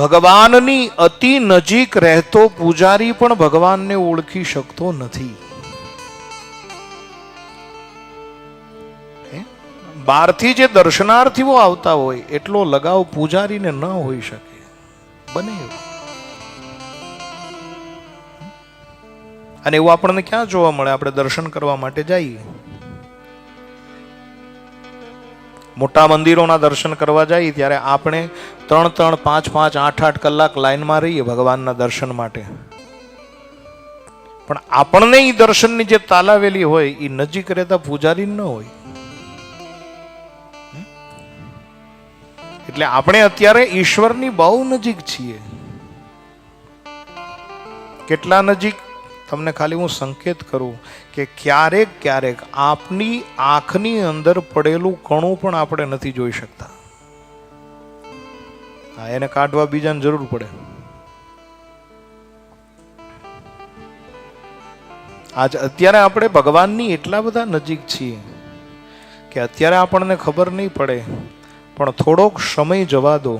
ભગવાનની અતિ નજીક રહેતો પૂજારી પણ ભગવાનને ઓળખી શકતો નથી. બહારથી જે દર્શનાર્થીઓ આવતા હોય, એટલો લગાવ પૂજારીને ન હોઈ શકે. બને અને એવું આપણને ક્યાં જોવા મળે? આપણે દર્શન કરવા માટે જઈએ. મોટા મંદિરોના દર્શન કરવા જઈએ ત્યારે આપણે ત્રણ ત્રણ પાંચ પાંચ આઠ આઠ કલાક લાઈનમાં રહીએ ભગવાનના દર્શન માટે. પણ આપણને એ દર્શનની જે તાલાવેલી હોય એ નજીક રહેતા પૂજારી ન હોય. એટલે આપણે અત્યારે ઈશ્વરની બહુ નજીક છીએ. કેટલા નજીક? તમને ખાલી હું સંકેત કરું કે ક્યારેક ક્યારેક આપની આંખની અંદર પડેલું કણું પણ આપણે નથી જોઈ શકતા. હા, એને કાઢવા બીજાને જરૂર પડે. આજ અત્યારે આપણે ભગવાનની એટલા બધા નજીક છીએ કે અત્યારે આપણને ખબર નહીં પડે, પણ થોડોક સમય જવા દો.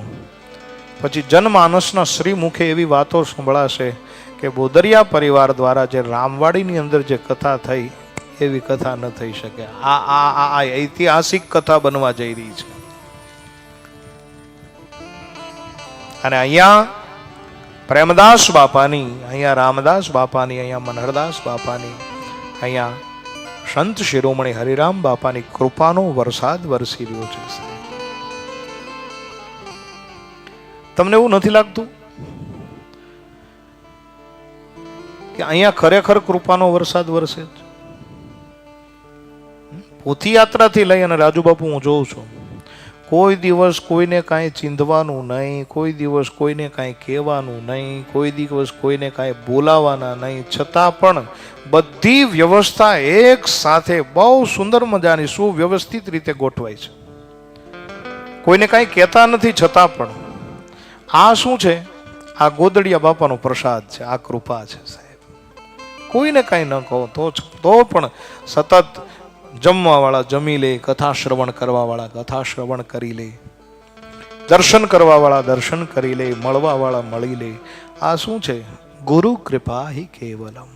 પછી જનમાનસના શ્રીમુખે એવી વાતો સંભળાશે કે બોદરિયા પરિવાર દ્વારા જે રામવાડીની અંદર જે કથા થઈ, એવી કથા ન થઈ શકે. આ આ આ ઐતિહાસિક કથા બનવા જઈ રહી છે. અને અહીંયા પ્રેમદાસ બાપાની, અહીંયા રામદાસ બાપાની, અહીંયા મનહરદાસ બાપાની, અહીંયા સંત શિરોમણી હરિરામ બાપાની કૃપાનો વરસાદ વરસી રહ્યો છે. તમને એવું નથી લાગતું કે અહીંયા ખરેખર કૃપાનો વરસાદ વરસે જ પોથી યાત્રાથી લઈ અને રાજુબાપુ હું જોઉં છું. કોઈ દિવસ કોઈને કાંઈ ચીંધવાનું નહીં, કોઈ દિવસ કોઈને કાંઈ કહેવાનું નહીં, કોઈ દિવસ કોઈને કાંઈ બોલાવાના નહીં. છતાં પણ બધી વ્યવસ્થા એક સાથે બહુ સુંદર મજાની સુવ્યવસ્થિત રીતે ગોઠવાય છે. કોઈને કાંઈ કહેતા નથી છતાં પણ. આ શું છે? આ ગોદડિયા બાપાનો પ્રસાદ છે, આ કૃપા છે, સાહેબ. કોઈને કાંઈ ન કહો, તો તો પણ સતત જમવાવાળા જમી લે, કથા શ્રવણ કરવાવાળા કથા શ્રવણ કરી લે. દર્શન કરવાવાળા દર્શન કરી લે, મળવાવાળા મળી લે. આ શું છે? ગુરુ કૃપા હિ કેવલમ.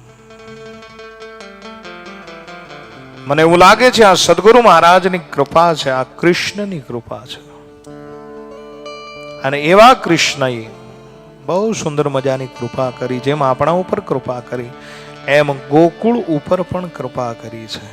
મને એવું લાગે છે આ સદગુરુ મહારાજની કૃપા છે, આ કૃષ્ણની કૃપા છે. અને એવા કૃષ્ણએ બહુ સુંદર મજાની કૃપા કરી, જેમ આપણા ઉપર કૃપા કરી, એમ ગોકુળ ઉપર પણ કૃપા કરી છે.